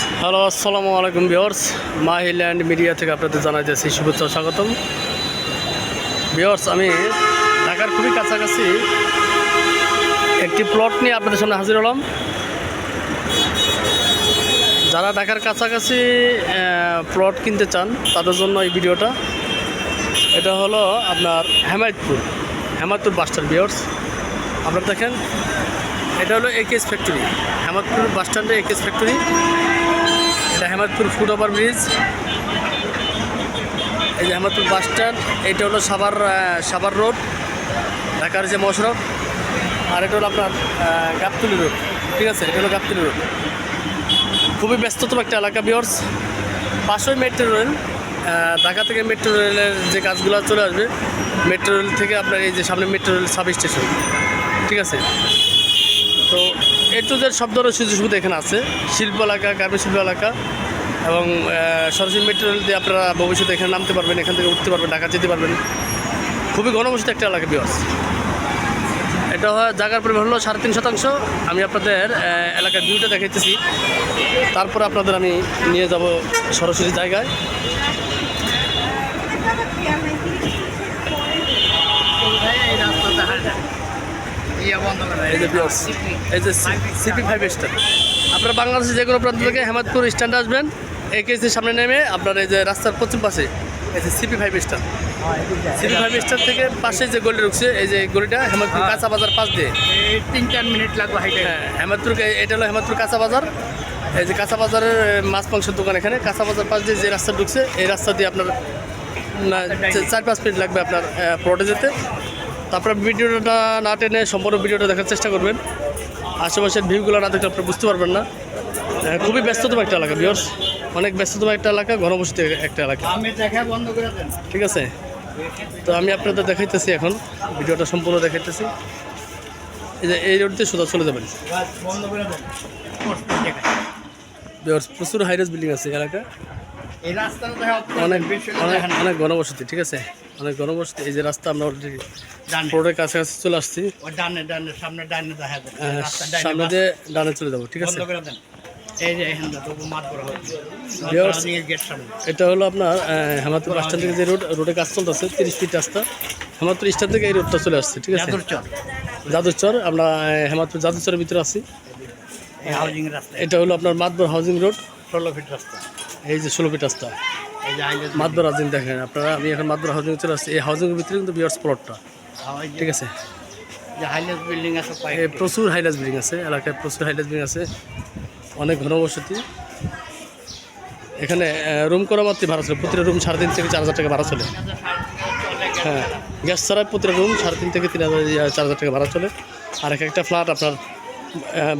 Hello, আসসালামু আলাইকুম viewers মাহিল্যান্ড media থেকে আপনাদের জানাই যাচ্ছি শুভেচ্ছা স্বাগতম। ভিওর্স আমি ঢাকার খুবই কাছাকাছি একটি প্লট নিয়ে আপনাদের সামনে হাজির হলাম। যারা ঢাকার কাছাকাছি প্লট কিনতে চান, তাদের জন্য এই ভিডিওটা। এটা হলো আপনার হেমায়তপুর হেমায়তপুর বাসস্ট্যান্ড ভিওর্স আপনারা দেখেন, এটা হলো একেএস ফ্যাক্টরি হেমায়তপুর বাসস্ট্যান্ডে একেএস ফ্যাক্টরি এটা হেমাদপুর ফুট ওভার ব্রিজ। এই যে হেমাদপুর বাস স্ট্যান্ড, এটা হলো সাভার সাভার রোড, ঢাকার যে মশরফ আর এটা হলো আপনার গাবতলি রোড, ঠিক আছে? এটা হলো গাবতলি রোড। খুবই ব্যস্ততম একটা এলাকা বিয়র্স পাশেই মেট্রো রেল ঢাকা থেকে মেট্রো রেলের যে কাজগুলো চলে আসবে মেট্রো রেল থেকে আপনার এই যে সামনে মেট্রো রেল সাব স্টেশন ঠিক আছে? তো এ টু জেড সব ধরনের সুযোগ সুবিধা এখানে আছে। শিল্প এলাকা গার্মেন্ট শিল্প এলাকা। এবং সরাসরি মেট্রো রেল দিয়ে আপনারা ভবিষ্যতে এখানে নামতে পারবেন, এখান থেকে উঠতে পারবেন, ঢাকা যেতে পারবেন। খুবই ঘনবসিত একটা এলাকা বিয়স এটা হয় জায়গার পরিমাণ হলো সাড়ে তিন শতাংশ। আমি আপনাদের এলাকার ভিউটা দেখাইতেছি। তারপর আপনাদের আমি নিয়ে যাব সরাসরি জায়গায়। এই যে সিপি ফাইভ স্টার। আপনারা বাংলাদেশের যে কোনো প্রান্ত থেকে হেমাদপুর স্ট্যান্ডে আসবেন এই কেসির সামনে নেমে আপনার এই যে রাস্তার পশ্চিম পাশে এই যে CP five star. CP five star থেকে পাশে যে গলি ঢুকছে এই যে গলিটা হেমাদপুর কাঁচা বাজার পাশ দিয়ে। তিন চার মিনিট লাগবে হ্যাঁ হেমাদপুর এটা হলো হেমাদপুর কাঁচা বাজার এই যে কাঁচা বাজারের মাছ মাংসের দোকান এখানে। কাঁচা বাজার পাশ দিয়ে যে রাস্তা ঢুকছে এই রাস্তা দিয়ে আপনার চার পাঁচ মিনিট লাগবে আপনার প্লটে যেতে। তারপরে ভিডিওটা না টেনে সম্পূর্ণ ভিডিওটা দেখার চেষ্টা করবেন। আশেপাশের ভিউগুলো না দেখলে আপনি বুঝতে পারবেন না। খুবই ব্যস্ততম একটা এলাকা বিয়র্স অনেক ব্যস্ততম একটা এলাকা ঘনবসতি একটা এলাকা। আমি দেখা বন্ধ করে দেন ঠিক আছে? তো আমি আপনাদের দেখাইতেছি এখন ভিডিওটা সম্পূর্ণ দেখাইতেছি। এই যে এই রোড দিয়ে সোজা চলে যাবেন। প্রচুর হাইরাস বিল্ডিং আছে এলাকা অনেক অনেক অনেক ঘনবসতি ঠিক আছে? অনেক ঘনবসতি এই যে রাস্তা আমরা অলরেডি রোডের কাছাকাছি চলে আসছি। ডানে ডানে সামনে ডানে দেখা দেন ডানে সামনে দিয়ে ডানে চলে যাব ঠিক আছে? এই যে এটা হলো আপনার হেমাদপুর বাস স্ট্যান্ড থেকে যে রোড রোডে কাজ চলতেছে তিরিশ ফিট রাস্তা। হেমাদপুর স্ট্যান্ড থেকে এই রোডটা চলে আসছে ঠিক আছে? যাদুর চর জাদুচর আমরা আহ, হেমাদপুর জাদুচরের ভিতরে আছি। হাউজিং এটা হলো আপনার মাতবর হাউজিং রোড ষোলো ফিট রাস্তা। এই যে ষোলো ফিট রাস্তা। যে হাউজিং দেখেন আপনারা, আমি এখন মাতবর হাউজিং চলে আসছি। এই হাউজিংয়ের ভিতরে কিন্তু বিয়ার্স প্লটটা ঠিক আছে? বিল্ডিং আছে প্রচুর হাইলাস বিল্ডিং আছে, এলাকায় প্রচুর হাইলাস বিল্ডিং আছে, অনেক ঘনবসতি এখানে রুম করা মাত্রই ভাড়া চলে, প্রতিটা রুম সাড়ে তিন থেকে চার হাজার টাকা ভাড়া চলে। হ্যাঁ গ্যাস ছাড়া প্রতিটা রুম সাড়ে তিন থেকে তিন হাজার চার হাজার টাকা ভাড়া চলে। আর এক একটা ফ্ল্যাট আপনার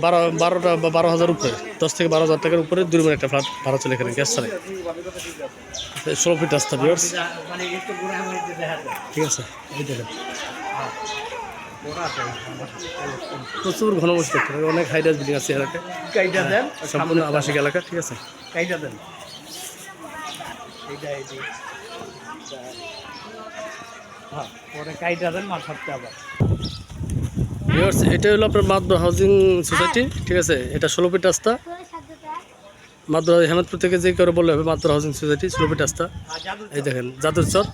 বারো বারোটা বা বারো হাজার উপরে দশ থেকে বারো হাজার টাকার উপরে দুই রুমের একটা ফ্ল্যাট ভাড়া চলে এখানে গ্যাস ছাড়াই ষোলো ফিট রাস্তা বিয়ার্স ঠিক আছে প্রচুর ঘনবসতি অনেক হাইরাস বিল্ডিং আছে এলাকায়। সম্পূর্ণ আবাসিক এলাকা ঠিক আছে। দেন। হ্যাঁ পরে কাইটা দেন ধরতে আবার। ভিউয়ার্স এটা হলো আপনার মাদবর হাউজিং সোসাইটি ঠিক আছে? এটা ষোলো ফিট রাস্তা। মাদবর হেমাদপুর থেকে যে করে বললে হবে মাদবর হাউজিং সোসাইটি ষোলো ফিট রাস্তা। এই দেখেন যাদুরচর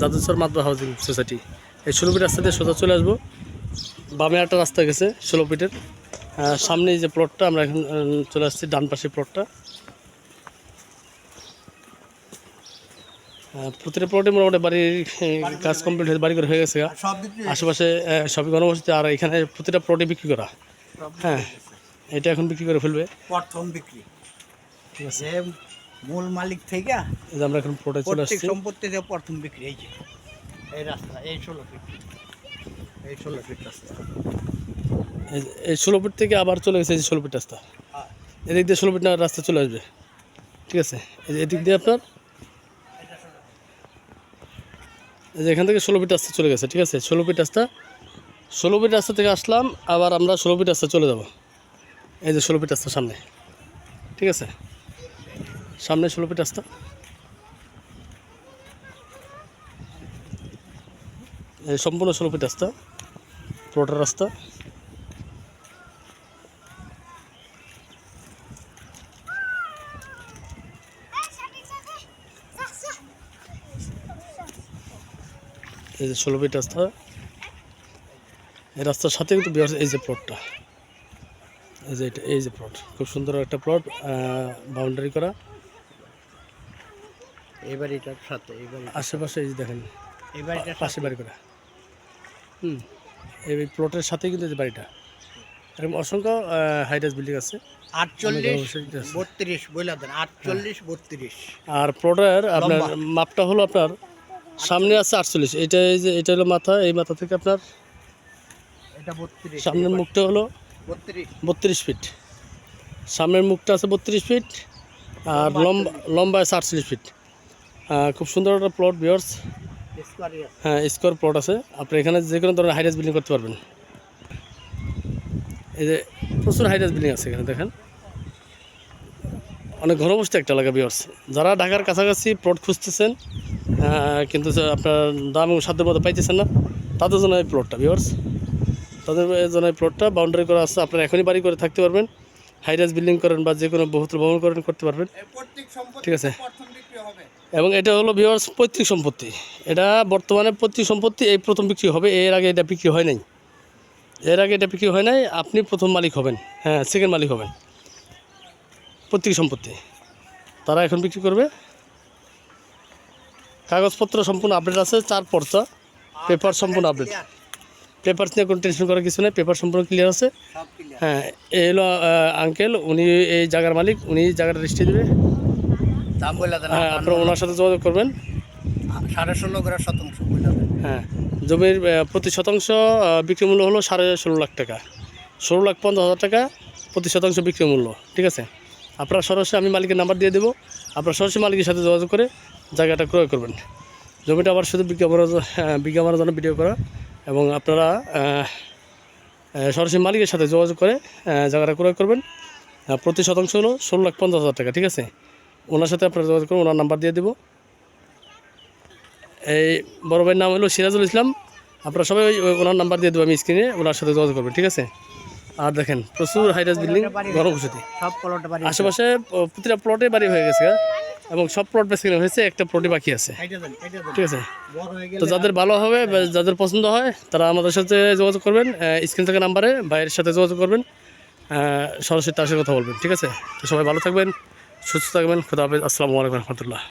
যাদুরচর মাদবর হাউজিং সোসাইটি এই ষোলো ফিট রাস্তা দিয়ে সোজা চলে আসব। বামে একটা রাস্তা গেছে ষোলো ফিটের। সামনে যে প্লটটা আমরা এখন চলে আসছি ডান পাশে প্লটটা প্রতিটা প্লটে মোটামুটি বাড়ির কাজ কমপ্লিট হয়ে বাড়ি করে হয়ে গেছে? আশেপাশে সবই ঘনবসতি আর এখানে প্রতিটা প্লটে বিক্রি করা। হ্যাঁ এটা এখন বিক্রি করে ফেলবে। প্রথম বিক্রি। ঠিক আছে। মূল মালিক থেকে আমরা এখন প্লটে চলে আসছি। সম্পত্তিতে প্রথম বিক্রি এই যে এই রাস্তা এই ষোলো ফিট এই ষোলো ফিট রাস্তা। এই- ষোলো ফিট থেকে আবার চলে গেছে এই ষোলো ফিট রাস্তা। হ্যাঁ। এদিক দিয়ে ষোলো ফিট রাস্তা চলে আসবে। ঠিক আছে? এদিক দিয়ে আপনার এই যে এখান থেকে ষোলো ফিট রাস্তা চলে গেছে, ঠিক আছে? ষোলো ফিট রাস্তা। ষোলো ফিট রাস্তা থেকে আসলাম, আবার আমরা ষোলো ফিট রাস্তা চলে যাব। এই যে ষোলো ফিট রাস্তা সামনে, ঠিক আছে? সামনে ষোলো ফিট রাস্তা। এই সম্পূর্ণ ষোলো ফিট রাস্তা পুরোটা রাস্তা। এই যে ষোলো ফিট রাস্তা এই রাস্তার সাথে কিন্তু এই যে প্লটটা এই যে এটা এই যে প্লট খুব সুন্দর একটা প্লট বাউন্ডারি করা। সাথে আশেপাশে এই যে দেখেন এই বাড়িটার পাশে বাড়ি করা। হুম এই প্লটের সাথেই কিন্তু এই যে বাড়িটা। এরকম অসংখ্য হাইরাস বিল্ডিং আছে। আটচল্লিশ বত্রিশ বইলা দেন আটচল্লিশ বত্রিশ। আর প্লটের আপনার মাপটা হলো আপনার সামনে আছে আটচল্লিশ। এটা এই যে এটা হলো মাথা এই মাথা থেকে আপনার সামনের মুখটা হলো বত্রিশ। ফিট। সামনের মুখটা আছে বত্রিশ ফিট আর লম্বা লম্বা আছে। আটচল্লিশ ফিট। খুব সুন্দর একটা প্লট বিয়ার্স হ্যাঁ স্কোয়ার প্লট আছে। আপনি এখানে যে কোনো ধরনের হাইরাস বিল্ডিং করতে পারবেন। এই যে প্রচুর হাইরাস বিল্ডিং আছে এখানে দেখেন। অনেক ঘনবস্তি একটা এলাকা বিয়ার্স যারা ঢাকার কাছাকাছি প্লট খুঁজতেছেন কিন্তু আপনার দাম এবং সাধ্যের মতো পাইতেছেন না। তাদের জন্য এই প্লটটা বিয়ার্স তাদের জন্য এই প্লটটা বাউন্ডারি করা আছে আপনারা এখনই বাড়ি করে থাকতে পারবেন। হাই হাইরাস বিল্ডিং করেন বা যে কোনো বহুতল ভবন করেন করতে পারবেন। ঠিক আছে। এবং এটা হলো ভিওয়ার্স পৈতৃক সম্পত্তি। এটা বর্তমানে পৈতৃক সম্পত্তি এই প্রথম বিক্রি হবে। এর আগে এটা বিক্রি হয় নাই। এর আগে এটা বিক্রি হয় নাই। আপনি প্রথম মালিক হবেন। হ্যাঁ সেকেন্ড মালিক হবেন। পৈতৃক সম্পত্তি। তারা এখন বিক্রি করবে। কাগজপত্র সম্পূর্ণ আপডেট আছে চার পর্চা পেপার সম্পূর্ণ আপডেট পেপার নিয়ে কোনো টেনশন করার কিছু নেই পেপার সম্পূর্ণ ক্লিয়ার আছে। হ্যাঁ এই হলো আঙ্কেল উনি এই জায়গার মালিক উনি জায়গাটা রেজিস্ট্রি দেবে। হ্যাঁ আপনারা ওনার সাথে যোগাযোগ করবেন। সাড়ে ষোলো করে শতাংশ হ্যাঁ জমির প্রতি শতাংশ বিক্রি মূল্য হলো সাড়ে ষোলো লাখ টাকা। ষোলো লাখ পঞ্চাশ হাজার টাকা প্রতি শতাংশ বিক্রি মূল্য ঠিক আছে? আপনারা সরাসরি আমি মালিকের নাম্বার দিয়ে দেবো। আপনারা সরাসরি মালিকের সাথে যোগাযোগ করে জায়গাটা ক্রয় করবেন। জমিটা আবার শুধু বিজ্ঞাপনের হ্যাঁ, বিজ্ঞাপনের জন্য ভিডিও করা এবং আপনারা সরাসরি মালিকের সাথে যোগাযোগ করে জায়গাটা ক্রয় করবেন। প্রতি শতাংশ হলো ষোলো লাখ পঞ্চাশ হাজার টাকা ঠিক আছে? ওনার সাথে আপনারা যোগাযোগ করুন ওনার নাম্বার দিয়ে দেবো। এই বড় ভাইয়ের নাম হলো সিরাজুল ইসলাম। আপনারা সবাই ওই ওনার নাম্বার দিয়ে দেবো আমি স্ক্রিনে ওনার সাথে যোগাযোগ করবেন ঠিক আছে? আর দেখেন প্রচুর হাইরাস বিল্ডিং সব আশেপাশে প্রতিটা প্লটে বাড়ি হয়ে গেছে এবং সব প্লট বেসিক্যালি হয়েছে একটা প্লটই বাকি আছে। ঠিক আছে? তো যাদের ভালো হবে যাদের পছন্দ হয় তারা আমাদের সাথে যোগাযোগ করবেন স্ক্রিন থেকে নাম্বারে ভাইয়ের সাথে যোগাযোগ করবেন সরাসরি তার সাথে কথা বলবেন ঠিক আছে? তো সবাই ভালো থাকবেন সুস্থ থাকবেন খুদা হাফেজ আসসালামু আলাইকুম রহমতুল্লাহ।